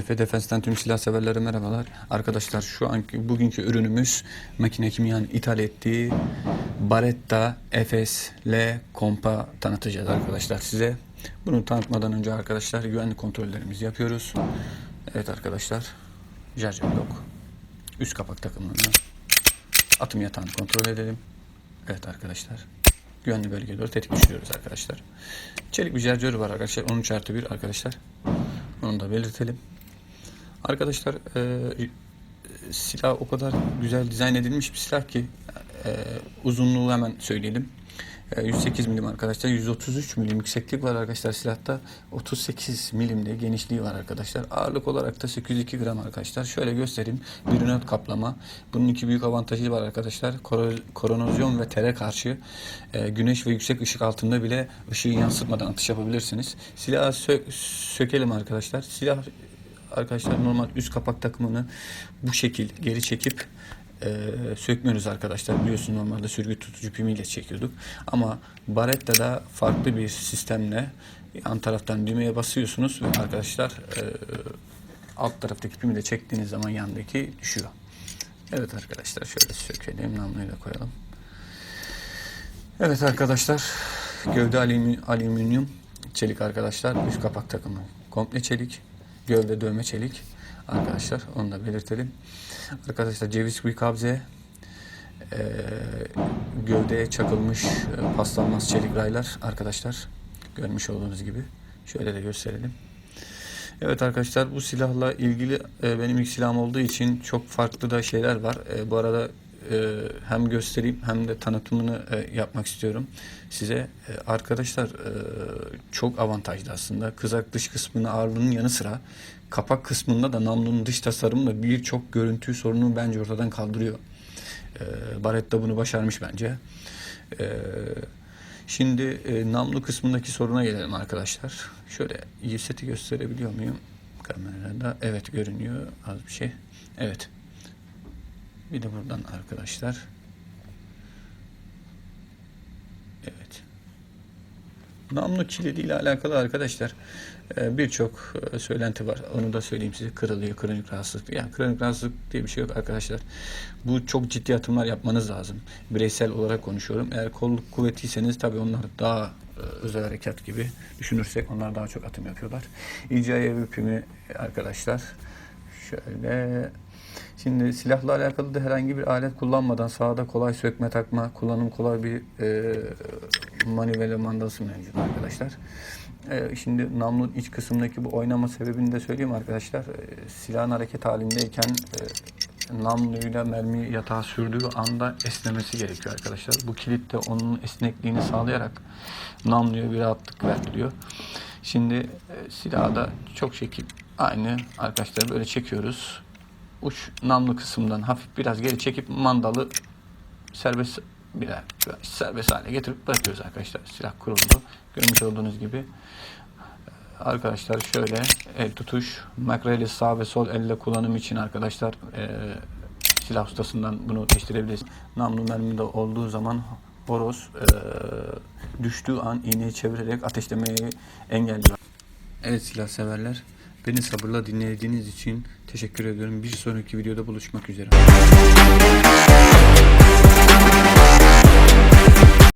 CF Defense'ten tüm silah severlere merhabalar. Arkadaşlar şu anki bugünkü ürünümüz makine kimyanın ithal ettiği Baretta FS L kompa tanıtacağız arkadaşlar size. Bunu tanıtmadan önce arkadaşlar güvenlik kontrollerimizi yapıyoruz. Evet arkadaşlar. Jarja blok. Üst kapak takımlarını atım yatağını kontrol edelim. Evet arkadaşlar. Güvenli bölgeye doğru tetik düşürüyoruz arkadaşlar. Çelik bir şarjörü var arkadaşlar. 13 artı 1 arkadaşlar. Onu da belirtelim. Arkadaşlar e, silah o kadar güzel dizayn edilmiş bir silah ki e, uzunluğu hemen söyleyelim. E, 108 milim arkadaşlar. 133 milim yükseklik var arkadaşlar silahta. 38 milim de genişliği var arkadaşlar. Ağırlık olarak da 802 gram arkadaşlar. Şöyle göstereyim. Brünöt kaplama. Bunun iki büyük avantajı var arkadaşlar. Koro- Koronozyon ve tere karşı e, güneş ve yüksek ışık altında bile ışığı yansıtmadan atış yapabilirsiniz. Silahı sö- sökelim arkadaşlar. Silah arkadaşlar normal üst kapak takımını bu şekil geri çekip e, sökmüyoruz arkadaşlar. Biliyorsunuz normalde sürgü tutucu pimiyle çekiyorduk. Ama Baretta'da farklı bir sistemle yan taraftan düğmeye basıyorsunuz ve arkadaşlar e, alt taraftaki pimi de çektiğiniz zaman yandaki düşüyor. Evet arkadaşlar şöyle sökelim. Namluyu da koyalım. Evet arkadaşlar gövde alüminyum çelik arkadaşlar üst kapak takımı komple çelik gövde dövme çelik. Arkadaşlar onu da belirtelim. Arkadaşlar ceviz kuyu kabze eee, gövdeye çakılmış e, paslanmaz çelik raylar. Arkadaşlar görmüş olduğunuz gibi. Şöyle de gösterelim. Evet arkadaşlar bu silahla ilgili e, benim ilk silahım olduğu için çok farklı da şeyler var. E, bu arada e, hem göstereyim hem de tanıtımını e, yapmak istiyorum size. E, arkadaşlar e, çok avantajlı aslında. Kızak dış kısmının ağırlığının yanı sıra kapak kısmında da namlunun dış tasarımla birçok görüntü sorunu bence ortadan kaldırıyor. E, Barretta bunu başarmış bence. E, Şimdi e, namlu kısmındaki soruna gelelim arkadaşlar. Şöyle seti gösterebiliyor muyum? Kamerada evet görünüyor az bir şey. Evet. Bir de buradan arkadaşlar. Evet. Namlu kilidi ile alakalı arkadaşlar e, birçok e, söylenti var. Onu da söyleyeyim size. Kırılıyor, kronik rahatsızlık. Yani kronik rahatsızlık diye bir şey yok arkadaşlar. Bu çok ciddi atımlar yapmanız lazım. Bireysel olarak konuşuyorum. Eğer kolluk kuvvetiyseniz tabii onlar daha e, özel harekat gibi düşünürsek onlar daha çok atım yapıyorlar. İcai öpümü arkadaşlar. Şöyle Şimdi silahla alakalı da herhangi bir alet kullanmadan sahada kolay sökme takma, kullanım kolay bir e, manivela mandası mevcut arkadaşlar. E, şimdi namlunun iç kısmındaki bu oynama sebebini de söyleyeyim arkadaşlar. E, silahın hareket halindeyken e, namluyla mermi yatağa sürdüğü anda esnemesi gerekiyor arkadaşlar. Bu kilit de onun esnekliğini sağlayarak namluya bir rahatlık verdiriyor. Şimdi e, silahı da çok şekil aynı arkadaşlar böyle çekiyoruz uç namlu kısımdan hafif biraz geri çekip mandalı serbest birer serbest hale getirip bırakıyoruz arkadaşlar. Silah kuruldu. Görmüş olduğunuz gibi arkadaşlar şöyle el tutuş makreli sağ ve sol elle kullanım için arkadaşlar e, silah ustasından bunu değiştirebiliriz. Namlu mermide olduğu zaman horoz e, düştüğü an iğneyi çevirerek ateşlemeyi engelliyor. Evet silah severler. Beni sabırla dinlediğiniz için teşekkür ediyorum. Bir sonraki videoda buluşmak üzere.